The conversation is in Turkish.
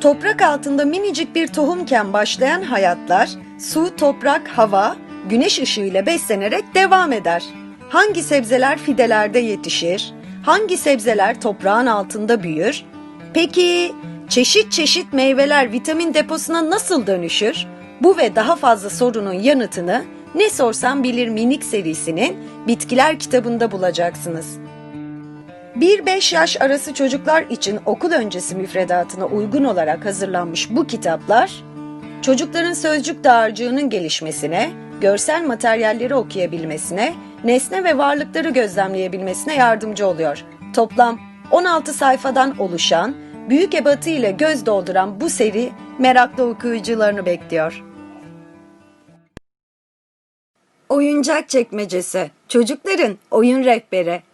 Toprak altında minicik bir tohumken başlayan hayatlar, su, toprak, hava, güneş ışığıyla beslenerek devam eder. Hangi sebzeler fidelerde yetişir? Hangi sebzeler toprağın altında büyür? Peki çeşit çeşit meyveler vitamin deposuna nasıl dönüşür? Bu ve daha fazla sorunun yanıtını Ne Sorsam Bilir minik serisinin Bitkiler kitabında bulacaksınız. 1-5 yaş arası çocuklar için okul öncesi müfredatına uygun olarak hazırlanmış bu kitaplar, çocukların sözcük dağarcığının gelişmesine, görsel materyalleri okuyabilmesine, nesne ve varlıkları gözlemleyebilmesine yardımcı oluyor. Toplam 16 sayfadan oluşan, büyük ebatı ile göz dolduran bu seri meraklı okuyucularını bekliyor. Oyuncak çekmecesi, çocukların oyun rehberi.